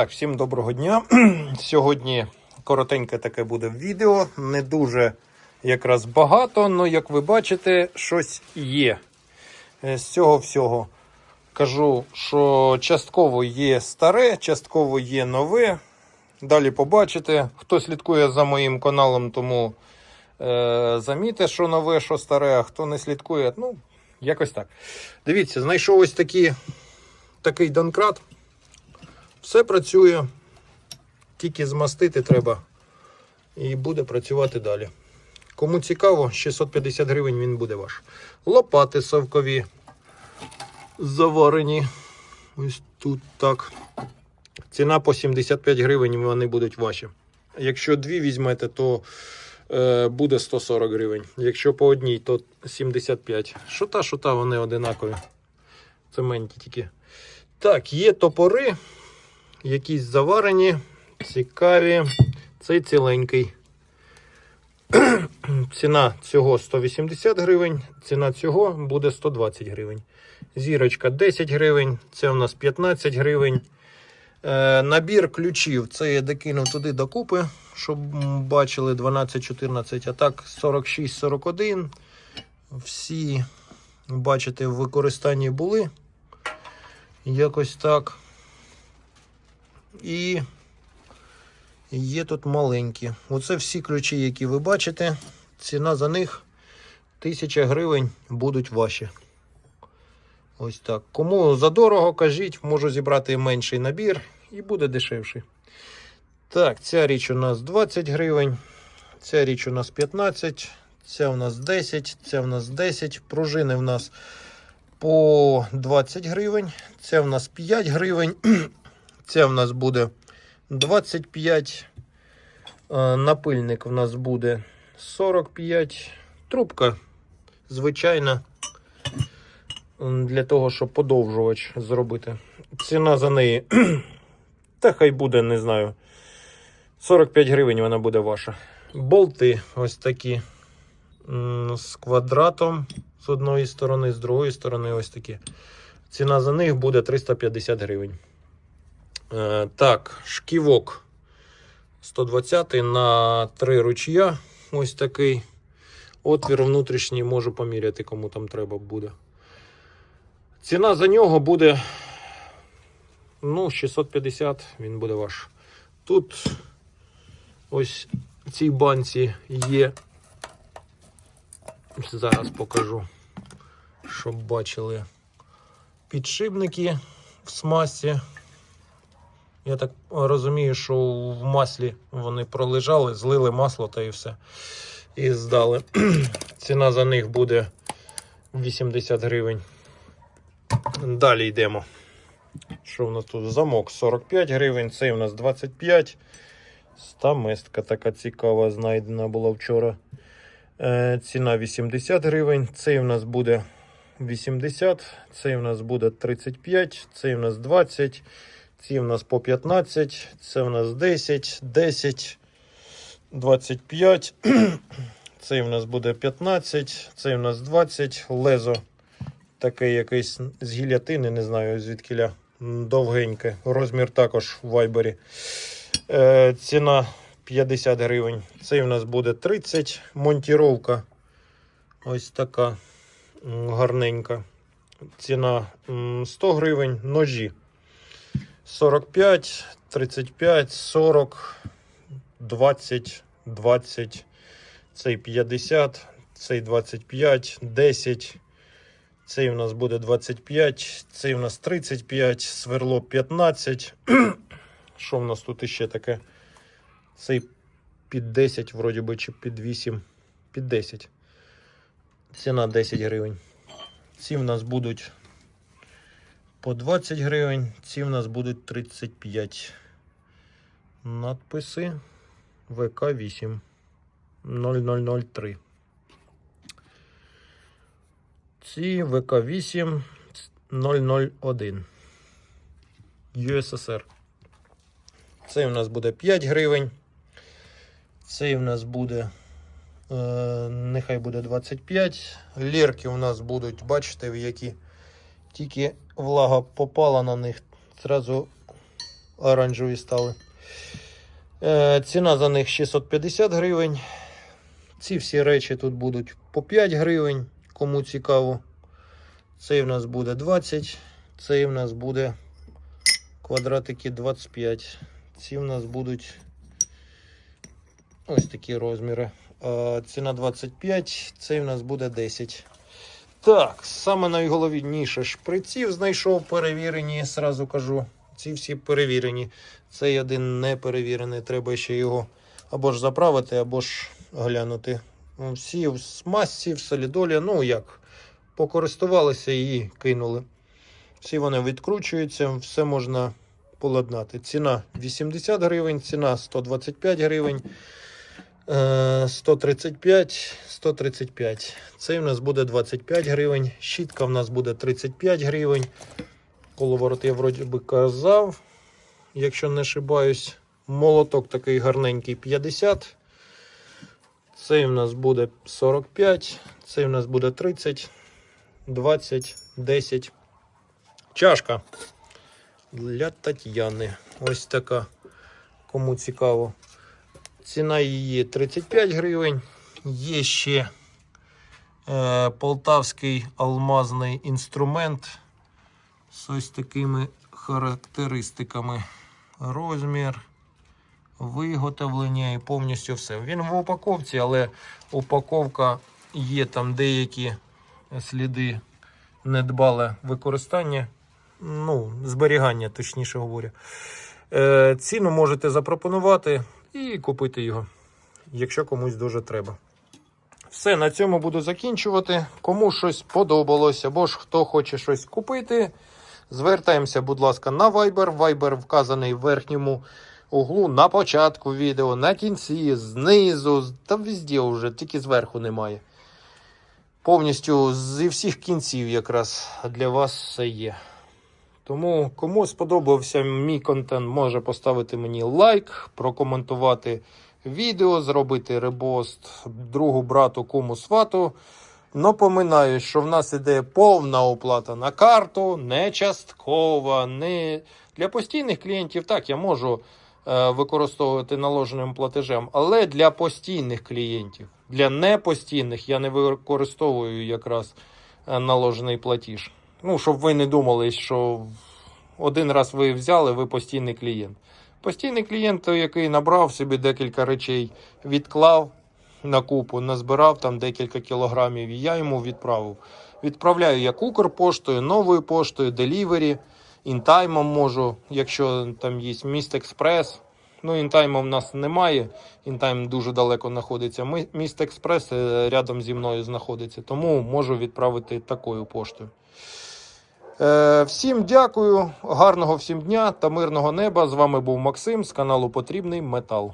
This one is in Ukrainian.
Так, всім доброго дня. Сьогодні коротеньке таке буде відео. Не дуже якраз багато, але як ви бачите, щось є. Е, З цього всього кажу, що частково є старе, частково є нове. Далі побачите. Хто слідкує за моїм каналом, тому е, заміте, що нове, що старе, а хто не слідкує, ну, якось так. Дивіться, знайшов ось такі, такий донкрат. Все працює, тільки змастити треба і буде працювати далі. Кому цікаво, 650 гривень він буде ваш. Лопати совкові заварені. Ось тут так. Ціна по 75 гривень вони будуть ваші. Якщо дві візьмете, то е, буде 140 гривень. Якщо по одній, то 75. Шута, шута, вони одинакові. Цементі тільки. Так, є топори якісь заварені, цікаві. Цей ціленький. Ціна цього 180 гривень, ціна цього буде 120 гривень. Зірочка 10 гривень, це у нас 15 гривень. Е, набір ключів. Це я докинув туди докупи, щоб бачили 12-14, а так 46-41. Всі, бачите, в використанні були. Якось так. І є тут маленькі. Оце всі ключі, які ви бачите. Ціна за них 1000 гривень будуть ваші. Ось так. Кому задорого, кажіть, можу зібрати менший набір і буде дешевший. Так, ця річ у нас 20 гривень. Ця річ у нас 15, ця у нас 10, ця у нас 10. Пружини в нас по 20 гривень. Це в нас 5 гривень. Це в нас буде 25. Е, Напильник в нас буде 45. Трубка звичайна. Для того, щоб подовжувач зробити. Ціна за неї. Та хай буде, не знаю. 45 гривень вона буде ваша. Болти ось такі. З квадратом з одної сторони, з другої сторони, ось такі. Ціна за них буде 350 гривень. Е, так, шківок 120 на 3 ручя. Ось такий. Отвір внутрішній можу поміряти, кому там треба буде. Ціна за нього буде. Ну, 650 він буде ваш. Тут ось в цій банці є. Зараз покажу, щоб бачили підшипники в смазці. Я так розумію, що в маслі вони пролежали, злили масло та і все. І здали. Ціна за них буде 80 гривень. Далі йдемо. Що в нас тут? Замок 45 гривень, цей у нас 25. Стаместка така цікава, знайдена була вчора. Е, ціна 80 гривень. Цей у нас буде 80, цей у нас буде 35, цей у нас 20. Ці в нас по 15, це в нас 10, 10, 25. Цей в нас буде 15, цей в нас 20, лезо таке якесь з гілятини, не знаю звідкиля. м, Довгеньке. Розмір також в вайбері. Е, ціна 50 гривень. Цей в нас буде 30. Монтіровка ось така гарненька. Ціна 100 гривень. Ножі. 45, 35, 40, 20, 20, цей 50, цей 25, 10, цей у нас буде 25, цей у нас 35, сверло 15. Що в нас тут іще таке? Цей під 10, вроді би, чи під 8, під 10. Ціна 10 гривень. Ці в нас будуть по 20 гривень. Ці в нас будуть 35. Надписи ВК8 0003. Ці ВК8 001 USSR. Цей у нас буде 5 гривень. Цей у нас буде. Е, нехай буде 25. Лірки у нас будуть, бачите, в які тільки влага попала на них, зразу оранжеві стали. Е, ціна за них 650 гривень. Ці всі речі тут будуть по 5 гривень, кому цікаво. Цей в нас буде 20, цей в нас буде квадратики 25. Ці в нас будуть ось такі розміри. Е, Ціна 25, цей в нас буде 10. Так, саме найголовніше шприців знайшов перевірені, сразу кажу. Ці всі перевірені. Цей один не перевірений, треба ще його або ж заправити, або ж глянути. Ну, Всі в масці, в солідолі, ну як, покористувалися і кинули. Всі вони відкручуються, все можна поладнати. Ціна 80 гривень, ціна 125 гривень. Е, 135, 135. Цей в нас буде 25 гривень. Щітка в нас буде 35 гривень. Коловорот я вроді би казав, якщо не ошибаюсь. Молоток такий гарненький 50. Цей в нас буде 45. Цей в нас буде 30, 20, 10. Чашка для Тетяни. Ось така. Кому цікаво. Ціна її 35 гривень. Є ще е, полтавський алмазний інструмент з ось такими характеристиками. Розмір, виготовлення і повністю все. Він в упаковці, але упаковка є там деякі сліди недбале використання. Ну, зберігання, точніше говоря. Е, ціну можете запропонувати і купити його, якщо комусь дуже треба. Все, на цьому буду закінчувати. Кому щось подобалось, або ж хто хоче щось купити, звертаємося, будь ласка, на Viber. Viber вказаний в верхньому углу на початку відео, на кінці, знизу, та везде вже, тільки зверху немає. Повністю зі всіх кінців якраз для вас все є. Тому кому сподобався мій контент, може поставити мені лайк, прокоментувати відео, зробити репост другу брату, кому свату. Напоминаю, що в нас іде повна оплата на карту, не часткова, не для постійних клієнтів. Так, я можу е, використовувати наложеним платежем, але для постійних клієнтів, для непостійних я не використовую якраз е, наложений платіж. Ну, щоб ви не думали, що один раз ви взяли, ви постійний клієнт. Постійний клієнт, який набрав собі декілька речей, відклав на купу, назбирав там декілька кілограмів, і я йому відправив. Відправляю як Укрпоштою, новою поштою, делівері, інтаймом можу, якщо там є міст експрес. Ну, інтайму в нас немає. Інтайм дуже далеко знаходиться. Міст експрес е, рядом зі мною знаходиться, тому можу відправити такою поштою. Е, Всім дякую, гарного всім дня та мирного неба. З вами був Максим з каналу Потрібний Метал.